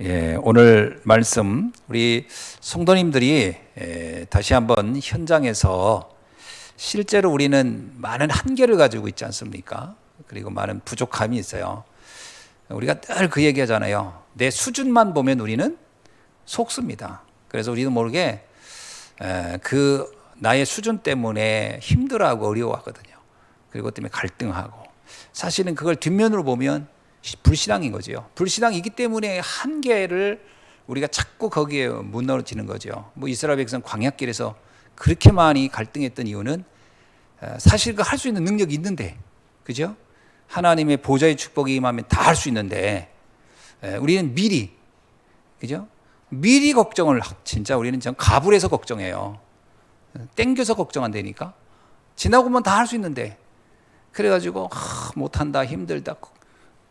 예, 오늘 말씀 우리 성도님들이 예, 다시 한번 현장에서 실제로 우리는 많은 한계를 가지고 있지 않습니까? 그리고 많은 부족함이 있어요. 우리가 늘 그 얘기하잖아요. 내 수준만 보면 우리는 속습니다. 그래서 우리도 모르게 에, 그 나의 수준 때문에 힘들어하고 어려워하거든요. 그리고 때문에 갈등하고 사실은 그걸 뒷면으로 보면 시- 불신앙인 거죠. 불신앙이기 때문에 한계를 우리가 자꾸 거기에 무너지는 거죠. 뭐 이스라엘 백성 광야길에서 그렇게 많이 갈등했던 이유는 에, 사실 그 할 수 있는 능력이 있는데, 그죠? 하나님의 보좌의 축복이 임하면 다 할 수 있는데, 에, 우리는 미리, 그죠? 미리 걱정을 하- 진짜 우리는 좀 가불해서 걱정해요. 땡겨서 걱정 안 되니까 지나고 보면 다할 수 있는데 그래가지고 아, 못한다 힘들다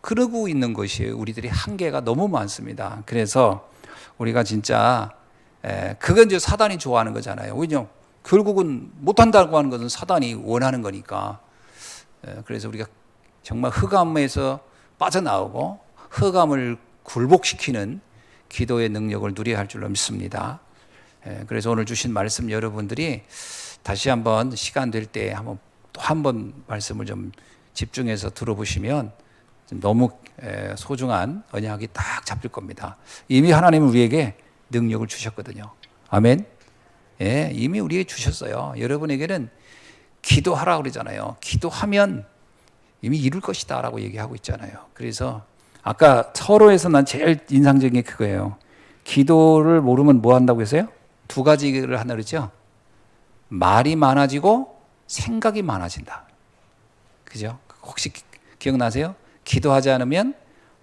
그러고 있는 것이 우리들이 한계가 너무 많습니다. 그래서 우리가 진짜 에, 그건 이제 사단이 좋아하는 거잖아요. 왜냐 결국은 못한다고 하는 것은 사단이 원하는 거니까. 에, 그래서 우리가 정말 흑암에서 빠져나오고 흑암을 굴복시키는 기도의 능력을 누려야 할 줄로 믿습니다. 예, 그래서 오늘 주신 말씀 여러분들이 다시 한번 시간 될 때 한번 또 한 번 말씀을 좀 집중해서 들어보시면 좀 너무 에, 소중한 언약이 딱 잡힐 겁니다. 이미 하나님은 우리에게 능력을 주셨거든요. 아멘. 예, 이미 우리에게 주셨어요. 여러분에게는 기도하라 그러잖아요. 기도하면 이미 이룰 것이다라고 얘기하고 있잖아요. 그래서 아까 서로에서 난 제일 인상적인 게 그거예요. 기도를 모르면 뭐 한다고 했어요? 두 가지를 하나 그랬죠. 말이 많아지고 생각이 많아진다. 그죠? 혹시 기- 기억나세요? 기도하지 않으면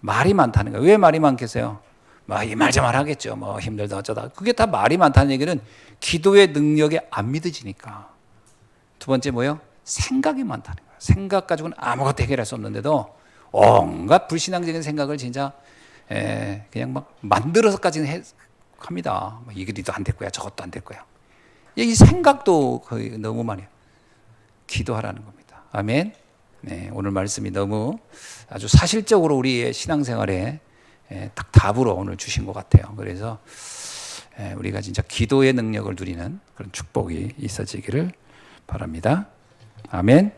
말이 많다는 거예요. 왜 말이 많겠어요? 뭐이말좀 하겠죠. 뭐 힘들다 어쩌다. 그게 다 말이 많다는 얘기는 기도의 능력이 안 믿어지니까. 두 번째 뭐요? 생각이 많다는 거예요. 생각 가지고는 아무것도 해결할 수 없는데도 온갖 불신앙적인 생각을 진짜 에, 그냥 막 만들어서까지는 해, 합니다. 뭐 이것도 안 될 거야, 저것도 안 될 거야. 이 생각도 거의 너무 많이. 기도하라는 겁니다. 아멘. 네, 오늘 말씀이 너무 아주 사실적으로 우리의 신앙생활에 에, 딱 답으로 오늘 주신 것 같아요. 그래서 에, 우리가 진짜 기도의 능력을 누리는 그런 축복이 있어지기를 바랍니다. 아멘.